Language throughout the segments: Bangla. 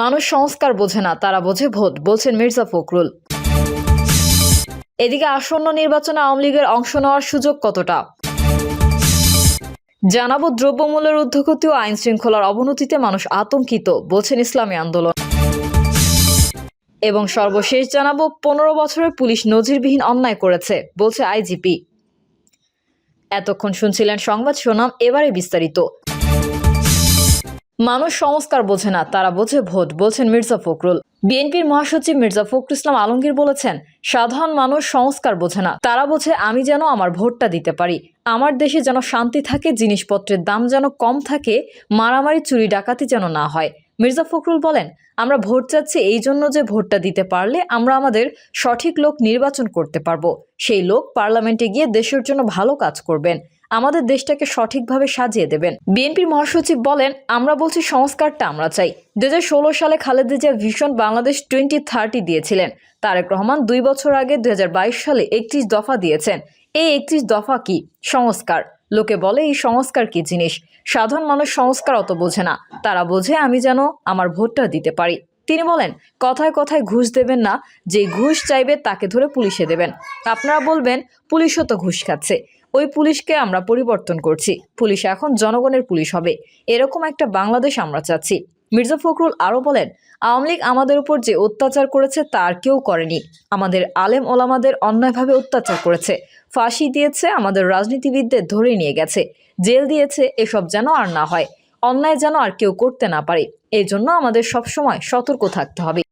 মানুষ সংস্কার বোঝে না, তারা বোঝে ভোট, বলছেন মির্জা ফখরুল। এদিকে আসন্ন নির্বাচনে আওয়ামী লীগের অংশ নেওয়ার সুযোগ কতটা? জানাব দ্রব্যমূল্যের ঊর্ধ্বগতি ও আইন শৃঙ্খলার অবনতিতে মানুষ আতঙ্কিত, বলছেন ইসলামী আন্দোলন। এবং সর্বশেষ জানাব, পনেরো বছরের পুলিশ নজিরবিহীন অন্যায় করেছে, বলছে আইজিপি। এতক্ষণ শুনছিলেন সংবাদ শোনাম এবারে বিস্তারিত। মানুষ সংস্কার বোঝে না, তারা বোঝে ভোট, বলছেন মির্জা ফখরুল। বিএনপির মহাসচিব মির্জা ফখরুল ইসলাম আলমগীর বলেছেন, সাধারণ মানুষ সংস্কার বোঝে না, তারা বোঝে আমি যেন আমার ভোটটা দিতে পারি। আমার দেশে যেন শান্তি থাকে, জিনিসপত্রের দাম যেন কম থাকে, মারামারি, চুরি, ডাকাতি যেন না হয়। মির্জা ফখরুল বলেন, আমরা ভোট চাচ্ছি এই জন্য যে ভোটটা দিতে পারলে আমরা আমাদের সঠিক লোক নির্বাচন করতে পারব। সেই লোক পার্লামেন্টে গিয়ে দেশের জন্য ভালো কাজ করবেন। আমাদের দেশটাকে সঠিকভাবে সাজিয়ে দেবেন। বিএনপির মহাসচিব বলেন, আমরা বলছি সংস্কারটা আমরা চাই। দু হাজার ষোলো সালে খালেদা জিয়া বাংলাদেশ টোয়েন্টি থার্টি দিয়েছিলেন। তারেক রহমান দুই বছর আগে দু হাজার বাইশ সালে একত্রিশ দফা দিয়েছেন। এই একত্রিশ দফা কি? সংস্কার। লোকে বলে, এই সংস্কার কি জিনিস? সাধারণ মানুষ সংস্কার অত বোঝে না। তারা বোঝে, আমি যেন আমার ভোটটা দিতে পারি। তিনি বলেন, কথায় কথায় ঘুষ দেবেন না, যে ঘুষ চাইবে তাকে ধরে পুলিশে দেবেন। আপনারা বলবেন, পুলিশও তো ঘুষ খাচ্ছে। ওই পুলিশকে আমরা পরিবর্তন করছি। পুলিশ এখন জনগণের পুলিশ হবে। এরকম একটা বাংলাদেশ আমরা চাচ্ছি। মির্জা ফখরুল আরও বলেন, আওয়ামী লীগ আমাদের উপর যে অত্যাচার করেছে তার কেউ করেনি। আমাদের আলেম ওলামাদের অন্যায়ভাবে অত্যাচার করেছে। ফাঁসি দিয়েছে আমাদের রাজনীতিবিদদের ধরে নিয়ে গেছে। জেল দিয়েছে, এসব যেন আর না হয়। অন্যায় যেন আর কেউ করতে না পারে। এই জন্য আমাদের সবসময় সতর্ক থাকতে হবে।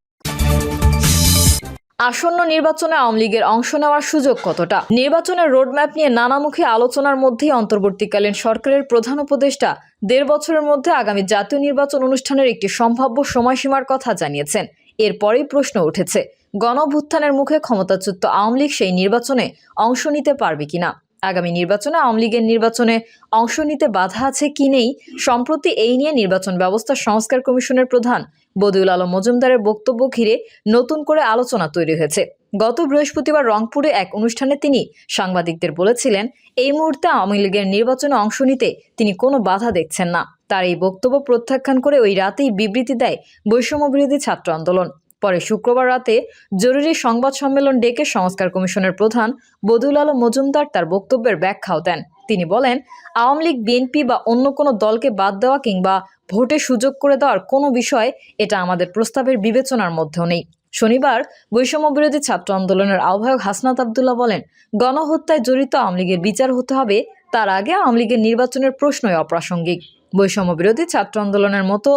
আসন্ন নির্বাচনে আওয়ামী লীগের অংশ নেওয়ার সুযোগ কতটা? নির্বাচনের রোডম্যাপ নিয়ে নানামুখী আলোচনার মধ্যেই অন্তর্বর্তীকালীন সরকারের প্রধান উপদেষ্টা দেড় বছরের মধ্যে আগামী জাতীয় নির্বাচন অনুষ্ঠানের একটি সম্ভাব্য সময়সীমার কথা জানিয়েছেন। এরপরেই প্রশ্ন উঠেছে গণভুত্থানের মুখে ক্ষমতাচ্যুত আওয়ামী লীগ সেই নির্বাচনে অংশ নিতে পারবে কিনা? আগামী নির্বাচনে আওয়ামী লীগের নির্বাচনে অংশ নিতে বাধা আছে কি নেই? সম্প্রতি এই নিয়ে নির্বাচন ব্যবস্থা সংস্কার কমিশনের প্রধান বদিউল আলম মজুমদারের বক্তব্য ঘিরে নতুন করে আলোচনা তৈরি হয়েছে। গত বৃহস্পতিবার রংপুরে এক অনুষ্ঠানে তিনি সাংবাদিকদের বলেছিলেন, এই মুহূর্তে আওয়ামী লীগের নির্বাচনে অংশ নিতে তিনি কোনো বাধা দেখছেন না। তার এই বক্তব্য প্রত্যাখ্যান করে ওই রাতেই বিবৃতি দেয় বৈষম্য বিরোধী ছাত্র আন্দোলন। পরে শুক্রবার রাতে জরুরি সংবাদ সম্মেলন ডেকে সংস্কার কমিশনের প্রধান বদুল আলম মজুমদার তার বক্তব্যের ব্যাখ্যাও দেন। তিনি বলেন, আওয়ামী লীগ, বিএনপি বা অন্য কোনো দলকে বাদ দেওয়া কিংবা ভোটে সুযোগ করে দেওয়ার কোনো বিষয় এটা আমাদের প্রস্তাবের বিবেচনার মধ্যেও নেই। শনিবার বৈষম্য বিরোধী ছাত্র আন্দোলনের আহ্বায়ক হাসনাত আবদুল্লাহ বলেন, গণহত্যায় জড়িত আওয়ামী লীগের বিচার হতে হবে, তার আগে আওয়ামী লীগের নির্বাচনের প্রশ্নই অপ্রাসঙ্গিক। বৈষম্য বিরোধী ছাত্র আন্দোলনের মতো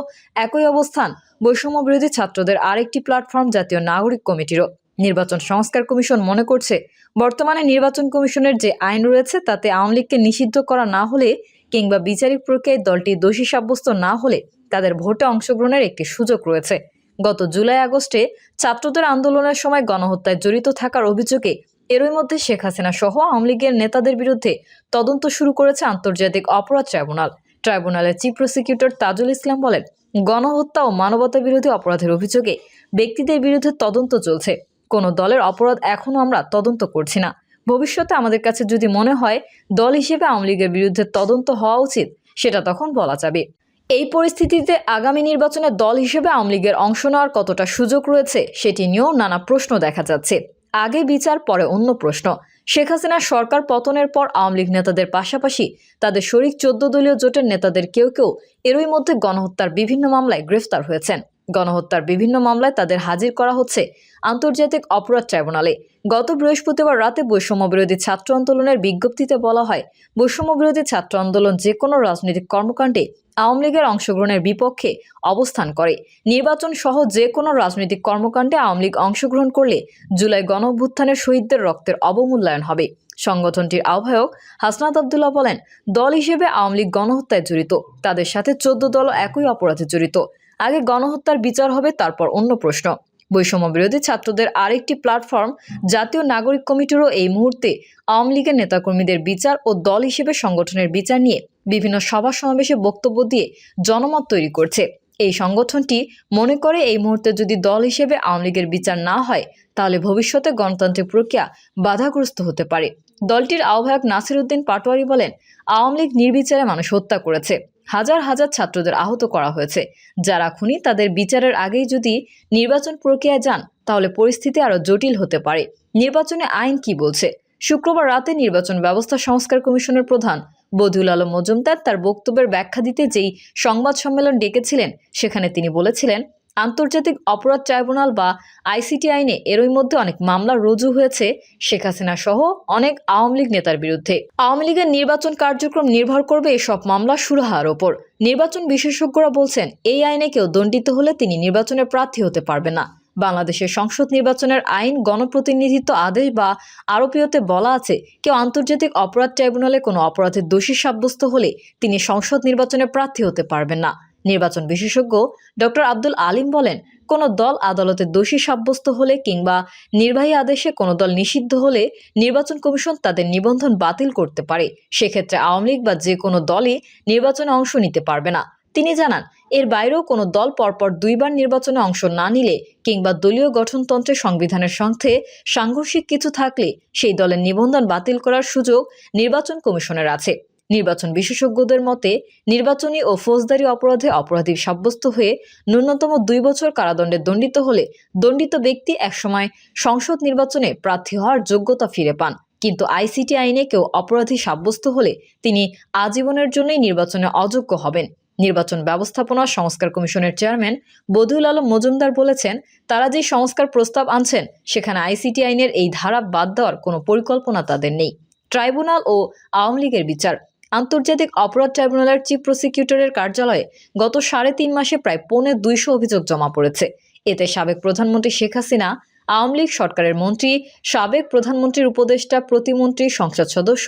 একই অবস্থান বৈষম্য বিরোধী ছাত্রদের আরেকটি প্ল্যাটফর্ম জাতীয় নাগরিক কমিটিরও। নির্বাচন সংস্কার কমিশন মনে করছে, বর্তমানে নির্বাচন কমিশনের যে আইন রয়েছে, তাতে আওয়ামী লীগকে নিষিদ্ধ করা না হলে কিংবা বিচারিক প্রক্রিয়ায় দলটি দোষী সাব্যস্ত না হলে তাদের ভোটে অংশগ্রহণের একটি সুযোগ রয়েছে। গত জুলাই আগস্টে ছাত্রদের আন্দোলনের সময় গণহত্যায় জড়িত থাকার অভিযোগে এরই মধ্যে শেখ হাসিনা সহ আওয়ামী লীগের নেতাদের বিরুদ্ধে তদন্ত শুরু করেছে আন্তর্জাতিক অপরাধ ট্রাইব্যুনাল। ট্রাইব্যুনালের চিফ প্রসিকিউটর তাজুল ইসলাম বলেন, গণহত্যা ও মানবতা বিরোধী অপরাধের অভিযোগে ব্যক্তিদের বিরুদ্ধে তদন্ত চলছে। কোনো দলের অপরাধ এখনও আমরা তদন্ত করছি না। ভবিষ্যতে আমাদের কাছে যদি মনে হয় দল হিসেবে আওয়ামী লীগের বিরুদ্ধে তদন্ত হওয়া উচিত, সেটা তখন বলা যাবে। এই পরিস্থিতিতে আগামী নির্বাচনে দল হিসেবে আওয়ামী লীগের অংশ নেওয়ার কতটা সুযোগ রয়েছে, সেটি নিয়েও নানা প্রশ্ন দেখা যাচ্ছে। আগে বিচার, পরে অন্য প্রশ্ন। শেখ হাসিনার সরকার পতনের পর আওয়ামী লীগ নেতাদের পাশাপাশি তাদের শরিক চোদ্দ দলীয় জোটের নেতাদের কেউ কেউ এরই মধ্যে গণহত্যার বিভিন্ন মামলায় গ্রেফতার হয়েছেন। গণহত্যার বিভিন্ন মামলায় তাদের হাজির করা হচ্ছে আন্তর্জাতিক অপরাধ ট্রাইব্যুনালে। গত বৃহস্পতিবার রাতে বৈষম্য বিরোধী ছাত্র আন্দোলনের বিজ্ঞপ্তিতে বলা হয় বৈষম্য বিরোধী ছাত্র আন্দোলন যে কোনো রাজনৈতিক কর্মকাণ্ডে আওয়ামী লীগের অংশগ্রহণের বিপক্ষে অবস্থান করে। নির্বাচন সহ যে কোনো রাজনৈতিক কর্মকাণ্ডে আওয়ামী লীগ অংশগ্রহণ করলে জুলাই গণঅভ্যুত্থানের শহীদদের রক্তের অবমূল্যায়ন হবে। সংগঠনটির আহ্বায়ক হাসনাত আবদুল্লাহ বলেন, দল হিসেবে আওয়ামী লীগ গণহত্যায় জড়িত, তাদের সাথে চোদ্দ দল একই অপরাধে জড়িত। আগে গণহত্যার বিচার হবে, তারপর অন্য প্রশ্ন। বৈষম্য বিরোধী ছাত্রদের আরেকটি প্ল্যাটফর্ম জাতীয় নাগরিক কমিটিরও এই মুহূর্তে আওয়ামী লীগের নেতাকর্মীদের বিচার ও দল হিসেবে সংগঠনের বিচার নিয়ে বিভিন্ন সভা সমাবেশে বক্তব্য দিয়ে জনমত তৈরি করছে। এই সংগঠনটি মনে করে এই মুহূর্তে যদি দল হিসেবে আওয়ামী লীগের বিচার না হয়, তাহলে ভবিষ্যতে গণতান্ত্রিক প্রক্রিয়া বাধাগ্রস্ত হতে পারে। দলটির আহ্বায়ক নাসির উদ্দিন পাটোয়ারি বলেন, আওয়ামী লীগ নির্বিচারে মানুষ হত্যা করেছে। হাজার হাজার ছাত্রদের আহত করা হয়েছে। যারা খুনি, তাদের বিচারের আগেই যদি নির্বাচন প্রক্রিয়ায় যান, তাহলে পরিস্থিতি আরও জটিল হতে পারে। নির্বাচনে আইন কি বলছে? শুক্রবার রাতে নির্বাচন ব্যবস্থা সংস্কার কমিশনের প্রধান বদিউল আলম মজুমদার তার বক্তব্যের ব্যাখ্যা দিতে যেই সংবাদ সম্মেলন ডেকেছিলেন, সেখানে তিনি বলেছিলেন আন্তর্জাতিক অপরাধ ট্রাইব্যুনাল বা আইসিটি আইনে এরই মধ্যে অনেক মামলা রুজু হয়েছে শেখ হাসিনা সহ অনেক আওয়ামী লীগ নেতার বিরুদ্ধে। আওয়ামী লীগের নির্বাচন কার্যক্রম নির্ভর করবে এসব মামলা সুরাহার ওপর। নির্বাচন বিশেষজ্ঞরা বলছেন, এই আইনে কেউ দণ্ডিত হলে তিনি নির্বাচনের প্রার্থী হতে পারবে না। বাংলাদেশের সংসদ নির্বাচনের আইন, গণপ্রতিনিধিত্ব আদেশ বা আরোপীয়তে বলা আছে, কেউ আন্তর্জাতিক অপরাধ ট্রাইব্যুনালে কোনো অপরাধের দোষী সাব্যস্ত হলে তিনি সংসদ নির্বাচনে প্রার্থী হতে পারবেন না। নির্বাচন বিশেষজ্ঞ ডক্টর আব্দুল আলিম বলেন, কোনো দল আদালতে দোষী সাব্যস্ত হলে কিংবা নির্বাহী আদেশে কোনো দল নিষিদ্ধ হলে নির্বাচন কমিশন তাদের নিবন্ধন বাতিল করতে পারে। সেক্ষেত্রে আওয়ামী লীগ বা যে কোনো দলই নির্বাচনে অংশ নিতে পারবে না। তিনি জানান, এর বাইরেও কোনো দল পরপর দুইবার নির্বাচনে অংশ না নিলে কিংবা দলীয় গঠনতন্ত্রের সংবিধানের সঙ্গে সাংঘর্ষিক কিছু থাকলে সেই দলের নিবন্ধন বাতিল করার সুযোগ নির্বাচন কমিশনের আছে। নির্বাচন বিশেষজ্ঞদের মতে, নির্বাচনী ও ফৌজদারি অপরাধে অপরাধী সাব্যস্ত হয়ে ন্যূনতম দুই বছর কারাদণ্ডে দণ্ডিত হলে দণ্ডিত ব্যক্তি একসময় সংসদ নির্বাচনে প্রার্থী হওয়ার যোগ্যতা ফিরে পান। কিন্তু আইসিটি আইনে কেউ অপরাধী সাব্যস্ত হলে তিনি আজীবনের জন্যই নির্বাচনে অযোগ্য হবেন। নির্বাচন ব্যবস্থাপনা সংস্কার কমিশনের চেয়ারম্যান বদিউল আলম মজুমদার বলেছেন, তারা যে সংস্কার প্রস্তাব আনছেন, সেখানে আইসিটি আইনের এই ধারা বাদ দেওয়ার কোনো পরিকল্পনা তাদের নেই। ট্রাইব্যুনাল ও আওয়ামী লীগের বিচার আন্তর্জাতিক অপরাধ ট্রাইব্যুনালের চিফ প্রসিকিউটরের কার্যালয়ে গত সাড়ে তিন মাসে প্রায় পৌনে দুইশো অভিযোগ জমা পড়েছে। এতে সাবেক প্রধানমন্ত্রী শেখ হাসিনা, আওয়ামী লীগ সরকারের মন্ত্রী, সাবেক প্রধানমন্ত্রীর উপদেষ্টা, প্রতিমন্ত্রী, সংসদ সদস্য,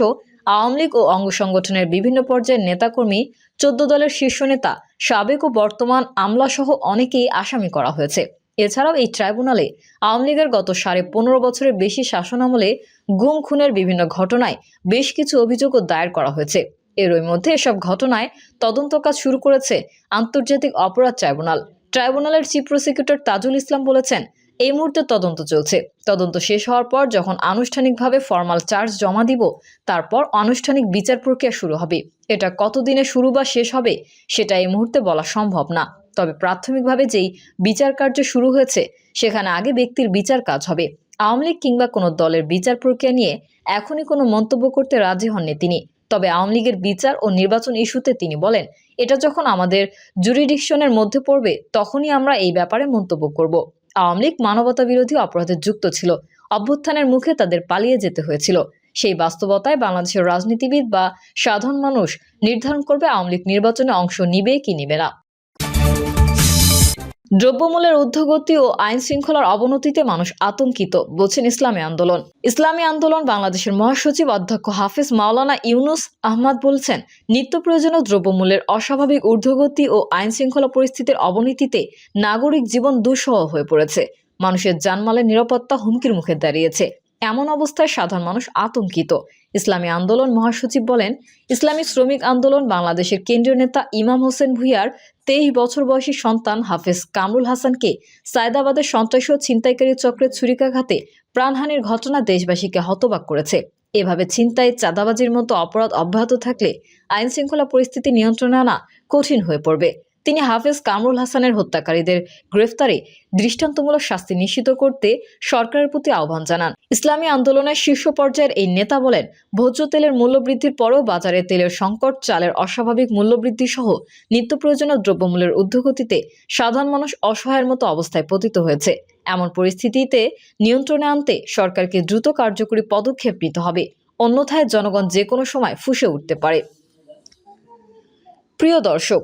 আওয়ামী লীগ ও অঙ্গ সংগঠনের বিভিন্ন পর্যায়ের নেতাকর্মী, চোদ্দ দলের শীর্ষ নেতা, সাবেক ও বর্তমান আমলাসহ অনেকেই আসামি করা হয়েছে। এছাড়াও এই ট্রাইব্যুনালে আওয়ামী লীগের গত সাড়ে পনেরো বছরের বেশি শাসনামলে গুম খুনের বিভিন্ন ঘটনায় বেশ কিছু অভিযোগও দায়ের করা হয়েছে। এরই মধ্যে এসব ঘটনায় তদন্ত কাজ শুরু করেছে আন্তর্জাতিক অপরাধ ট্রাইব্যুনাল। ট্রাইব্যুনালের চিফ প্রসিকিউটর তাজুল ইসলাম বলেছেন, এই মুহূর্তে তদন্ত চলছে। তদন্ত শেষ হওয়ার পর যখন আনুষ্ঠানিকভাবে ফর্মাল চার্জ জমা দিব, তারপর আনুষ্ঠানিক বিচার প্রক্রিয়া শুরু হবে। এটা কতদিনে শুরু বা শেষ হবে, সেটা এই মুহূর্তে বলা সম্ভব না। তবে প্রাথমিকভাবে যেই বিচার কার্য শুরু হয়েছে, সেখানে আগে ব্যক্তির বিচার কাজ হবে। আওয়ামী লীগ কিংবা কোনো দলের বিচার প্রক্রিয়া নিয়ে এখনই কোনো মন্তব্য করতে রাজি হননি তিনি। তবে আওয়ামী লীগের বিচার ও নির্বাচন ইস্যুতে তিনি বলেন, এটা যখন আমাদের জুরিডিকশনের মধ্যে পড়বে, তখনই আমরা এই ব্যাপারে মন্তব্য করব। আওয়ামী লীগ মানবতা বিরোধী অপরাধে যুক্ত ছিল। অভ্যুত্থানের মুখে তাদের পালিয়ে যেতে হয়েছিল। সেই বাস্তবতায় বাংলাদেশের রাজনীতিবিদ বা সাধারণ মানুষ নির্ধারণ করবে আওয়ামী লীগ নির্বাচনে অংশ নিবে কি নিবে না। দ্রব্যমূল্যের ঊর্ধ্বগতি ও আইন শৃঙ্খলার অবনতিতে মানুষ আতঙ্কিত, বলছেন ইসলামী আন্দোলন। ইসলামী আন্দোলন বাংলাদেশের মহাসচিব অধ্যক্ষ হাফিজ মাওলানা ইউনুস আহমদ বলছেন, নিত্য প্রয়োজনীয় দ্রব্যমূল্যের অস্বাভাবিক ঊর্ধ্বগতি ও আইন শৃঙ্খলা পরিস্থিতির অবনতিতে নাগরিক জীবন দুঃসহ হয়ে পড়েছে। মানুষের জানমালের নিরাপত্তা হুমকির মুখে দাঁড়িয়েছে। এমন অবস্থায় সাধারণ মানুষ আতঙ্কিত। ইসলামী আন্দোলন মহাসচিব বলেন, ইসলামী শ্রমিক আন্দোলন বাংলাদেশের কেন্দ্রীয় নেতা ইমাম হোসেন ভুইয়ার তেইশ বছর বয়সী সন্তান হাফেজ কামরুল হাসানকে সায়দাবাদের সন্ত্রাসী ও ছিনতাইকারী চক্রের ছুরিকাঘাতে প্রাণহানির ঘটনা দেশবাসীকে হতবাক করেছে। এভাবে ছিনতাই, চাঁদাবাজির মতো অপরাধ অব্যাহত থাকলে আইনশৃঙ্খলা পরিস্থিতি নিয়ন্ত্রণে আনা কঠিন হয়ে পড়বে। তিনি হাফেজ কামরুল হাসানের হত্যাকারীদের গ্রেফতারে দৃষ্টান্তমূলক শাস্তি নিশ্চিত করতে সরকারের প্রতি আহ্বান জানান। ইসলামী আন্দোলনের শীর্ষ পর্যায়ের এই নেতা বলেন, ভোজ্য তেলের মূল্যবৃদ্ধির পরেও বাজারে তেলের সংকট, চালের অস্বাভাবিক মূল্যবৃদ্ধি সহ নিত্য প্রয়োজনীয় দ্রব্যমূল্যের ঊর্ধ্বগতিতে সাধারণ মানুষ অসহায়ের মতো অবস্থায় পতিত হয়েছে। এমন পরিস্থিতিতে নিয়ন্ত্রণে আনতে সরকারকে দ্রুত কার্যকরী পদক্ষেপ নিতে হবে। অন্যথায় জনগণ যে কোনো সময় ফুসে উঠতে পারে। প্রিয় দর্শক